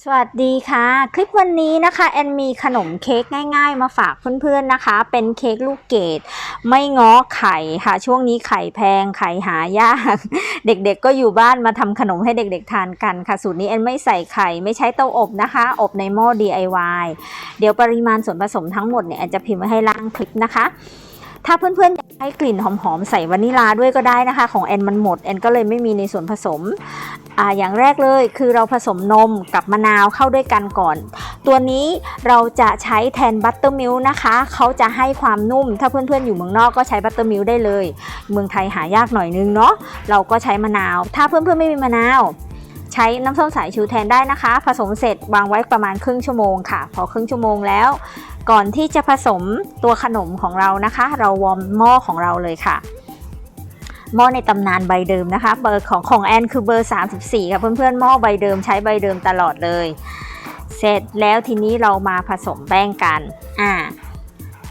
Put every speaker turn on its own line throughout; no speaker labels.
สวัสดีค่ะ คลิปวันนี้นะคะแอนมีขนมเค้กง่าย ๆ มาฝากเพื่อนๆนะคะ เป็นเค้กลูกเกดไม่ง้อไข่ค่ะ ช่วงนี้ไข่แพงไข่หายาก เด็กๆก็อยู่บ้านมาทำขนมให้เด็กๆทานกันค่ะ สูตรนี้แอนไม่ใส่ไข่ไม่ใช้เตาอบนะคะ อบในหม้อ DIY เดี๋ยวปริมาณส่วนผสมทั้งหมดเนี่ยแอนจะพิมพ์ไว้ให้ล่างคลิปนะคะ ถ้าเพื่อนๆอยากให้กลิ่นหอมๆใส่วานิลาด้วยก็ได้นะคะ ของแอนมันหมดแอนก็เลยไม่มีในส่วนผสมออย่างแรกเลยคือเราผสมนมกับมะนาวเข้าด้วยกันก่อน ตัวนี้เราจะใช้แทนบัตเตอร์มิลนะคะเขาจะให้ความนุ่ม ถ้าเพื่อนๆอยู่เมืองนอกก็ใช้บัตเตอร์มิลได้เลย เมืองไทยหายากหน่อยนึงเนาะเราก็ใช้มะนาว ถ้าเพื่อนๆไม่มีมะนาวใช้น้ำส้มสายชูแทนได้นะคะ ผสมเสร็จวางไว้ประมาณครึ่งชั่วโมงค่ะ พอครึ่งชั่วโมงแล้ว ก่อนที่จะผสมตัวขนมของเรานะคะ เราวอร์มหม้อของเราเลยค่ะหม้อในตำนานใบเดิมนะคะ เบอร์ของของแอนคือเบอร์ 34 ค่ะเพื่อนๆหม้อใบเดิมใช้ใบเดิมตลอดเลย เสร็จแล้วทีนี้เรามาผสมแป้งกันอ่า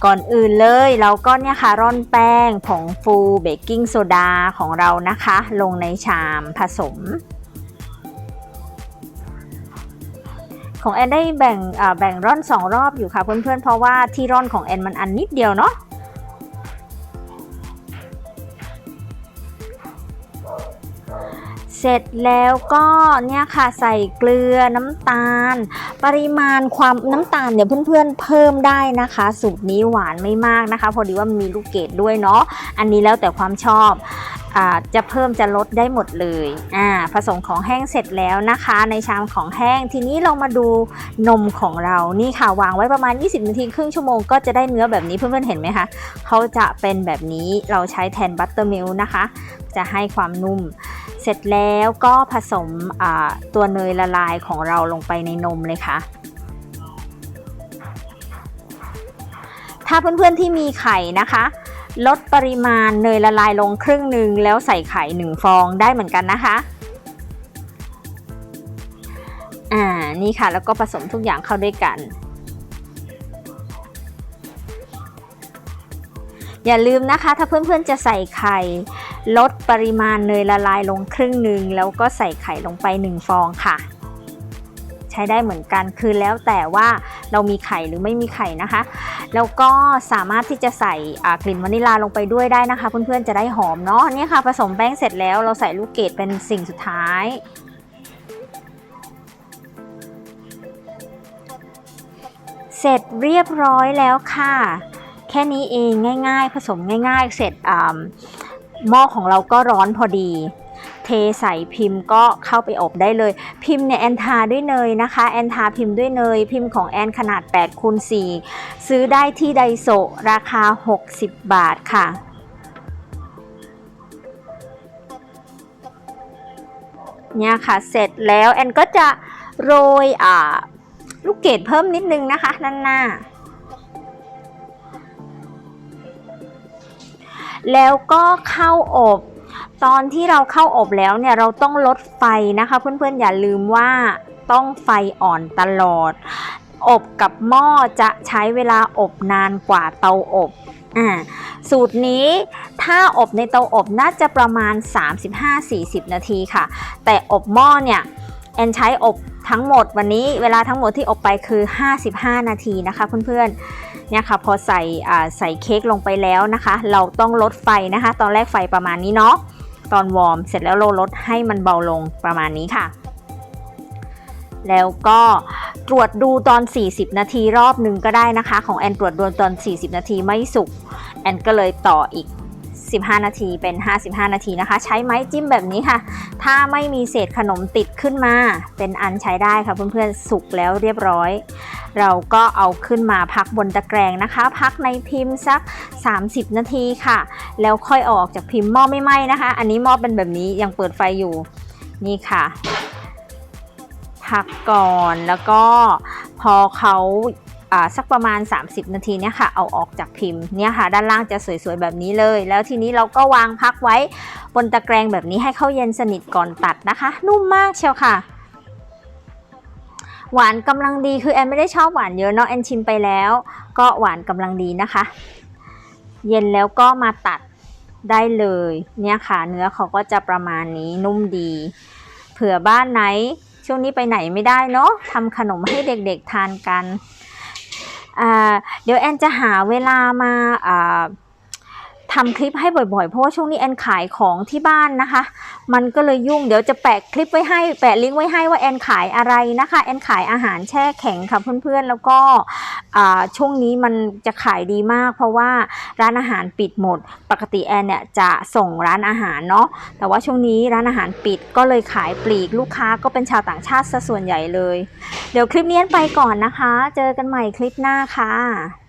ก่อนอื่นเลยเราก็เนี่ยค่ะร่อนแป้งผงฟูเบกกิ้งโซดาของเรานะคะ ลงในชามผสม ของแอนได้แบ่งแบ่งร่อน 2 รอบอยู่ค่ะเพื่อนๆ เพราะว่าที่ร่อนของแอนมันอันนิดเดียวเนาะเสร็จแล้วก็เนี่ยค่ะใส่เกลือน้ำตาล ปริมาณความน้ำตาลเนี่ยเพื่อนๆเพิ่มได้นะคะ สูตรนี้หวานไม่มากนะคะ พอดีว่ามีลูกเกดด้วยเนาะอันนี้แล้วแต่ความชอบ จะเพิ่มจะลดได้หมดเลยอ่าผสมของแห้งเสร็จแล้วนะคะ ในชามของแห้งทีนี้เรามาดูนมของเรานี่ค่ะวางไว้ประมาณ 20 นาทีครึ่งชั่วโมงก็จะได้เนื้อแบบนี้เพื่อนๆเห็นไหมคะเขาจะเป็นแบบนี้เราใช้แทนบัตเตอร์มิลนะคะ จะให้ความนุ่ม เสร็จแล้วก็ผสมอ่าตัวเนยละลายของเราลงไปในนมเลยค่ะถ้าเพื่อนๆที่มีไข่นะคะ ลดปริมาณเนยละลายลงครึ่งหนึ่งแล้วใส่ไข่หนึ่งฟองได้เหมือนกันนะคะ อ่า นี่ค่ะ แล้วก็ผสมทุกอย่างเข้าด้วยกัน อย่าลืมนะคะ ถ้าเพื่อนๆจะใส่ไข่ ลดปริมาณเนยละลายลงครึ่งหนึ่งแล้วก็ใส่ไข่ลงไป 1 ฟองค่ะ ใช้ได้เหมือนกัน คือแล้วแต่ว่าเรามีไข่หรือไม่มีไข่นะคะ แล้วก็สามารถที่จะใส่กลิ่นวานิลาลงไปด้วยได้นะคะ เพื่อนๆจะได้หอมเนาะเนี่ยค่ะผสมแป้งเสร็จแล้วเราใส่ลูกเกดเป็นสิ่งสุดท้ายเสร็จเรียบร้อยแล้วค่ะ แค่นี้เองง่าย ๆ ผสมง่าย ๆ เสร็จหม้อของเราก็ร้อนพอดี ใส่พิมพ์ก็เข้าไปอบได้เลย พิมพ์เนี่ยแอนทาด้วยเนยนะคะแอนทาพิมพ์ด้วยเนย พิมพ์ของแอนขนาด8คูณ4ซื้อได้ที่ไดโซราคา 60 บาทค่ะเนี่ยค่ะเสร็จแล้วแอนก็จะโรยอ่าลูกเกดเพิ่มนิดนึงนะคะด้านหน้า แล้วก็เข้าอบ ตอนที่เราเข้าอบแล้วเนี่ยเราต้องลดไฟนะคะ เพื่อนๆอย่าลืมว่าต้องไฟอ่อนตลอด อบกับหม้อจะใช้เวลาอบนานกว่าเตาอบอ่าสูตรนี้ถ้าอบในเตาอบน่าจะประมาณ 35-40 นาทีค่ะ แต่อบหม้อเนี่ยแอนใช้อบทั้งหมดวันนี้เวลาทั้งหมดที่อบไปคือ 55 นาทีนะคะเพื่อนๆเนี่ยค่ะพอใส่ใส่เค้กลงไปแล้วนะคะ เราต้องลดไฟนะคะ ตอนแรกไฟประมาณนี้เนาะ ตอนวอร์มเสร็จแล้วเราลดให้มันเบาลงประมาณนี้ค่ะ แล้วก็ตรวจดูตอน 40 นาทีรอบหนึ่งก็ได้นะคะ ของแอนตรวจดูตอน 40 นาทีไม่สุกแอนก็เลยต่ออีก 15 นาทีเป็น 55 นาทีนะคะ ใช้ไม้จิ้มแบบนี้ค่ะ ถ้าไม่มีเศษขนมติดขึ้นมา เป็นอันใช้ได้ค่ะเพื่อนๆสุกแล้วเรียบร้อย เราก็เอาขึ้นมาพักบนตะแกรงนะคะ พักในพิมพ์สัก 30 นาทีค่ะ แล้วค่อยออกจากพิมพ์หม้อไม่ไหม้นะคะ อันนี้หม้อเป็นแบบนี้ยังเปิดไฟอยู่นี่ค่ะพักก่อนแล้วก็พอเขา สักประมาณ 30 นาทีเนี่ยค่ะเอาออกจากพิมพ์เนี่ยค่ะด้านล่างจะสวยๆแบบนี้เลย แล้วทีนี้เราก็วางพักไว้บนตะแกรงแบบนี้ให้เข้าเย็นสนิทก่อนตัดนะคะ นุ่มมากเชียวค่ะ หวานกำลังดีคือแอนไม่ได้ชอบหวานเยอะเนาะแอนชิมไปแล้ว ก็หวานกำลังดีนะคะ เย็นแล้วก็มาตัดได้เลยเนี่ยค่ะเนื้อเขาก็จะประมาณนี้นุ่มดี เผื่อบ้านไหน ช่วงนี้ไปไหนไม่ได้เนาะทำขนมให้เด็กๆทานกัน เดี๋ยวแอนจะหาเวลามา อ่าทำคลิปให้บ่อยๆ เพราะว่าช่วงนี้แอนขายของที่บ้านนะคะ มันก็เลยยุ่งเดี๋ยวจะแปะคลิปไว้ให้แปะลิงก์ไว้ให้ว่าแอนขายอะไรนะคะแอนขายอาหารแช่แข็งค่ะเพื่อนๆ แล้วก็ช่วงนี้มันจะขายดีมาก เพราะว่าร้านอาหารปิดหมด ปกติแอนเนี่ยจะส่งร้านอาหารเนาะแต่ว่าช่วงนี้ร้านอาหารปิดก็เลยขายปลีกลูกค้าก็เป็นชาวต่างชาติซะส่วนใหญ่เลย เดี๋ยวคลิปนี้แอนไปก่อนนะคะ เจอกันใหม่คลิปหน้าค่ะ